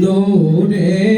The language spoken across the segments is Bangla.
নূরে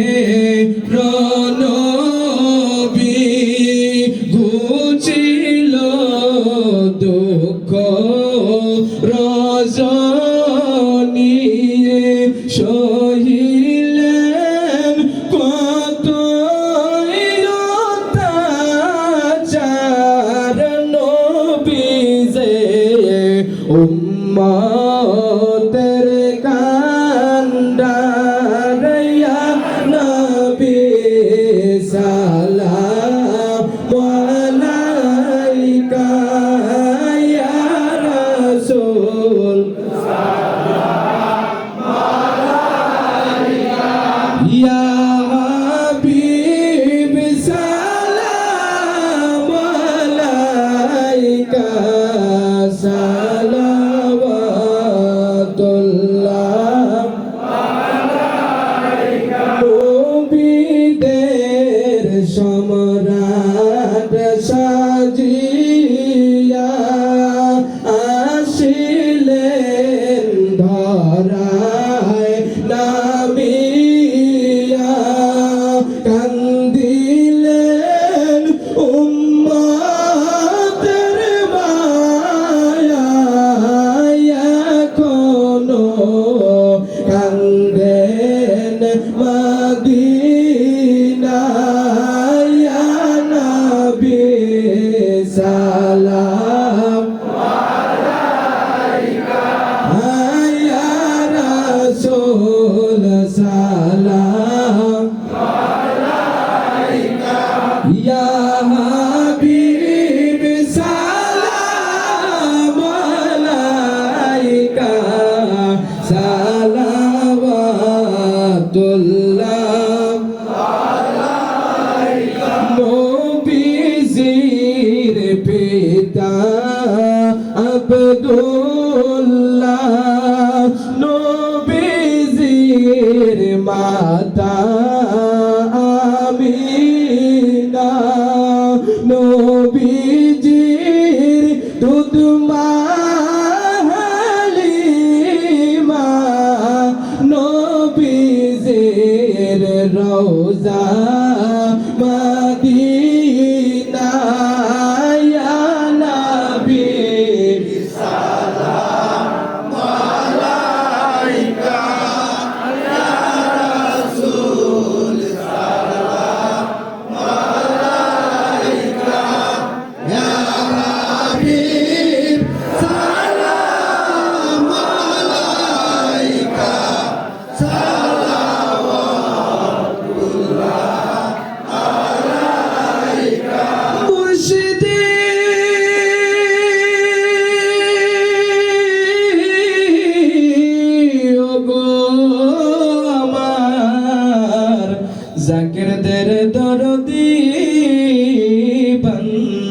হাজি সালাওয়াতুল্লাহ। আলাইকা নবীজির পিতা আব্দুল্লাহ। নবীজির মাতা রোজা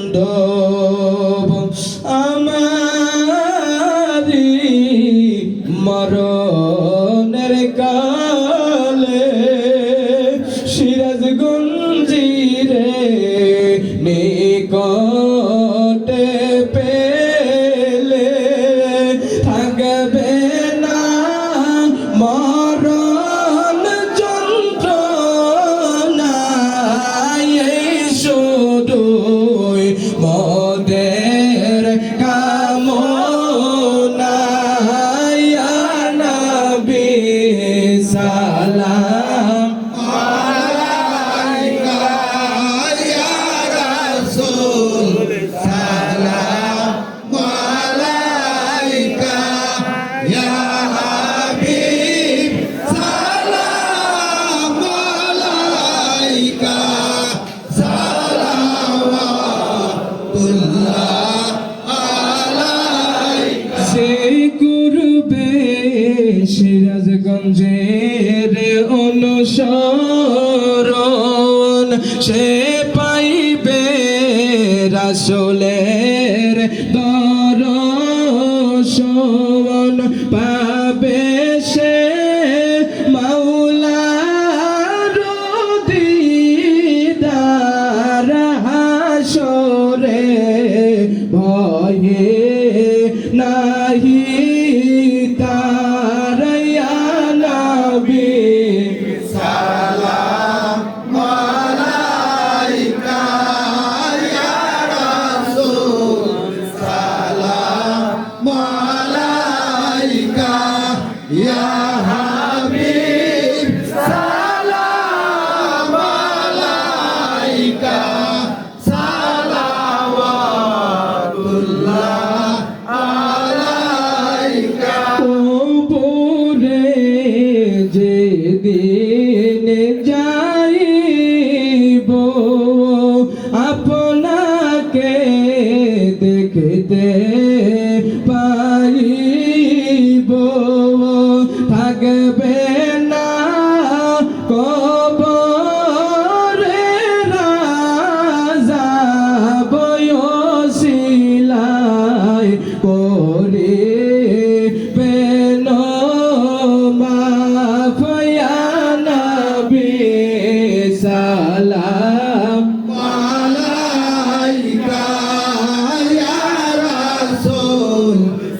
உண்டோ সিরাজগঞ্জের অনুসরণ সে পাইবে রাসলে আপনাকে দেখতে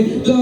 the